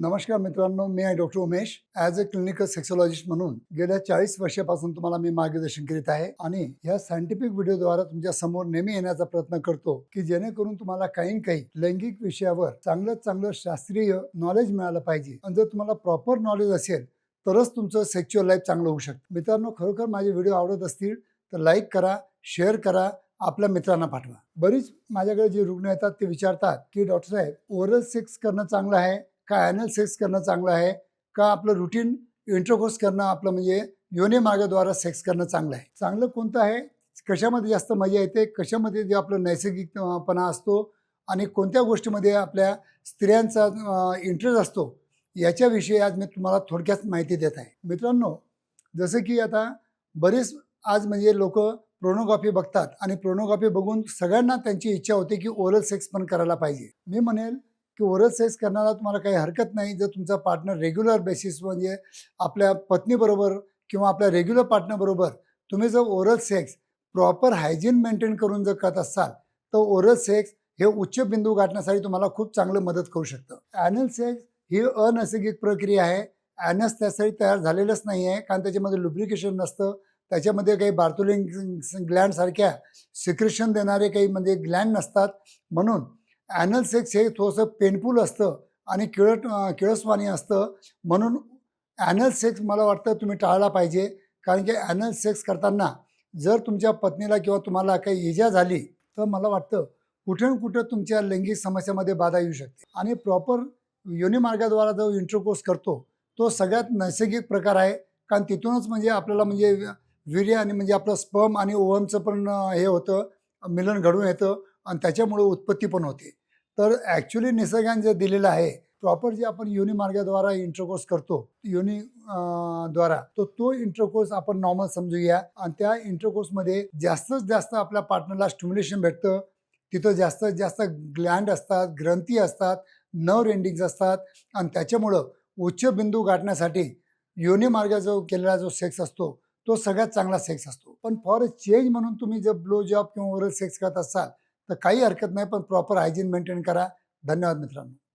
नमस्कार मित्रांनो मी आहे doctor Umesh. As a clinical sexologist म्हणून गेल्या चाळीस वर्षापासून तुम्हाला मी मार्गदर्शन करीत आहे आणि या सायंटिफिक व्हिडिओद्वारा तुमच्यासमोर नेहमी येण्याचा प्रयत्न करतो की जेणेकरून तुम्हाला काही काही लैंगिक विषयावर चांगलं चांगलं शास्त्रीय नॉलेज मिळालं पाहिजे. आणि जर तुम्हाला प्रॉपर नॉलेज असेल तरच तुमचं सेक्च्युअल लाईफ चांगलं होऊ शकतं. मित्रांनो खरोखर माझे व्हिडिओ आवडत असतील तर लाईक करा शेअर करा आपल्या मित्रांना पाठवा. बरीच माझ्याकडे जे रुग्ण येतात ते विचारतात की डॉक्टर साहेब ओरल सेक्स करणं चांगलं आहे? का ॲनल सेक्स करणं चांगलं आहे? का आपलं रुटीन इंट्रोकोर्स करणं आपलं म्हणजे योनी मार्गाद्वारा सेक्स करणं चांगलं आहे? चांगलं कोणतं आहे? कशामध्ये जास्त मजा येते? कशामध्ये जे आपलं नैसर्गिकपणा असतो? आणि कोणत्या गोष्टीमध्ये आपल्या स्त्रियांचा इंटरेस्ट असतो? याच्याविषयी आज मी तुम्हाला थोडक्यात माहिती देत आहे. मित्रांनो जसं की आता बरेच आज म्हणजे लोक प्रोनोग्राफी बघतात. आणि प्रोनोग्राफी बघून सगळ्यांना त्यांची इच्छा होते की ओरल सेक्स पण करायला पाहिजे. मी म्हणेल की ओरल सेक्स करण्याला तुम्हाला काही हरकत नाही. जर तुमचा पार्टनर रेग्युलर बेसिस म्हणजे आपल्या पत्नीबरोबर किंवा आपल्या रेग्युलर पार्टनरबरोबर तुम्ही जर oral sex proper hygiene maintain करून जर करत असाल तर ओरल सेक्स हे उच्च बिंदू गाठण्यासाठी तुम्हाला खूप चांगलं मदत करू शकतं. ॲनल सेक्स ही अनैसर्गिक प्रक्रिया आहे. ॲनस त्यासाठी तयार झालेलंच नाही आहे कारण त्याच्यामध्ये लुब्रिकेशन नसतं. त्याच्यामध्ये काही बार्तोलिंग ग्लँडसारख्या सिक्रेशन देणारे काही म्हणजे ग्लँड नसतात. म्हणून ॲनल सेक्स हे थोडंसं पेनफुल असतं आणि किळट किळसवाणी असतं. म्हणून ॲनल सेक्स मला वाटतं तुम्ही टाळला पाहिजे. कारण की ॲनल सेक्स करताना जर तुमच्या पत्नीला किंवा तुम्हाला काही इजा झाली तर मला वाटतं कुठे ना कुठं तुमच्या लैंगिक समस्यामध्ये बाधा येऊ शकते. आणि प्रॉपर योनी मार्गाद्वारा जो इंटरकोर्स करतो तो सगळ्यात नैसर्गिक प्रकार आहे. कारण तिथूनच म्हणजे आपल्याला म्हणजे वीर्य आणि म्हणजे आपलं स्पर्म आणि ओव्हमचं पण हे होतं मिलन घडून येतं आणि त्याच्यामुळे उत्पत्ती पण होते. तर ॲक्च्युली निसर्गाने जे दिलेलं आहे प्रॉपर जे आपण योनी मार्गाद्वारा इंटरकोर्स करतो योनी द्वारा तर तो इंटरकोर्स आपण नॉर्मल समजूया. आणि त्या इंटरकोर्समध्ये जास्तीत जास्त आपल्या पार्टनरला स्टिम्युलेशन भेटतं. तिथं जास्तीत जास्त ग्लँड असतात ग्रंथी असतात नर्व एंडिंग्स असतात. आणि त्याच्यामुळं उच्च बिंदू गाठण्यासाठी योनी मार्ग जो केलेला जो सेक्स असतो तो सगळ्यात चांगला सेक्स असतो. पण फॉर अ चेंज म्हणून तुम्ही जर ब्लो जॉब किंवा ओरल सेक्स करत असाल तर काही हरकत नाही पण प्रॉपर हायजीन मेंटेन करा. धन्यवाद मित्रांनो.